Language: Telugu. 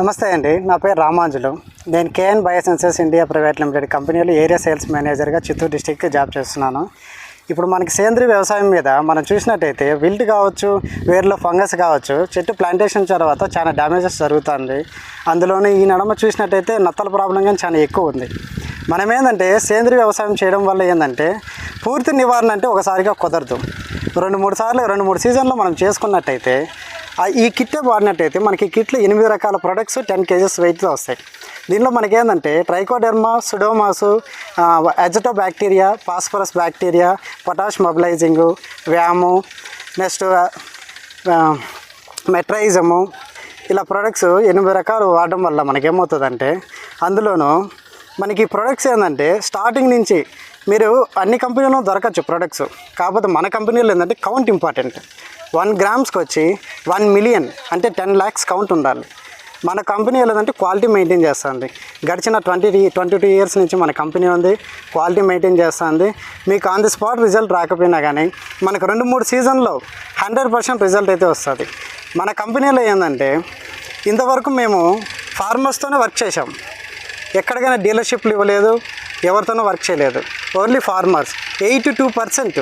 నమస్తే అండి నా పేరు రామాంజులు. నేను KN biosciences India private limited కంపెనీలో ఏరియా సేల్స్ మేనేజర్గా చిత్తూరు డిస్టిక్కి జాబ్ చేస్తున్నాను. ఇప్పుడు మనకి సేంద్రీయ వ్యవసాయం మీద మనం చూసినట్టయితే విల్ట్ కావచ్చు వేర్లో ఫంగస్ కావచ్చు చెట్టు ప్లాంటేషన్ తర్వాత చాలా డ్యామేజెస్ జరుగుతుంది. అందులోనే ఈ నడమ చూసినట్టయితే నత్తల ప్రాబ్లం కానీ చాలా ఎక్కువ ఉంది. మనం ఏంటంటే సేంద్రీయ వ్యవసాయం చేయడం వల్ల ఏంటంటే పూర్తి నివారణ అంటే ఒకసారిగా కుదరదు. రెండు మూడు సార్లు రెండు మూడు సీజన్లో మనం చేసుకున్నట్టయితే ఈ కిట్టే వాడినట్టయితే మనకి కిట్లు కిట్లో ఎనిమిది రకాల ప్రొడక్ట్స్ టెన్ కేజెస్ వెయిట్తో వస్తాయి. దీనిలో మనకి ఏంటంటే trichoderma pseudomonas azotobacter phosphorus bacteria potash mobilising VAM next metarhizium ఇలా ప్రొడక్ట్స్ ఎనిమిది రకాలు వాడడం వల్ల మనకేమవుతుందంటే అందులోనూ మనకి ప్రొడక్ట్స్ ఏంటంటే స్టార్టింగ్ నుంచి మీరు అన్ని కంపెనీలో దొరకచ్చు ప్రొడక్ట్స్ కాకపోతే మన కంపెనీలో ఏంటంటే కౌంట్ ఇంపార్టెంట్ వన్ గ్రామ్స్కి వచ్చి వన్ మిలియన్ అంటే టెన్ ల్యాక్స్ కౌంట్ ఉండాలి. మన కంపెనీ లేదంటే క్వాలిటీ మెయింటైన్ చేస్తుంది. గడిచిన ట్వంటీ ట్వంటీ టూ ఇయర్స్ నుంచి మన కంపెనీ ఉంది క్వాలిటీ మెయింటైన్ చేస్తుంది. మీకు ఆన్ ది స్పాట్ రిజల్ట్ రాకపోయినా కానీ మనకు రెండు మూడు సీజన్లో హండ్రెడ్ పర్సెంట్ రిజల్ట్ అయితే వస్తుంది. మన కంపెనీలో ఏంటంటే ఇంతవరకు మేము ఫార్మర్స్తోనే వర్క్ చేసాం ఎక్కడికైనా డీలర్షిప్లు ఇవ్వలేదు ఎవరితోనూ వర్క్ చేయలేదు. Only farmers. Eighty two percent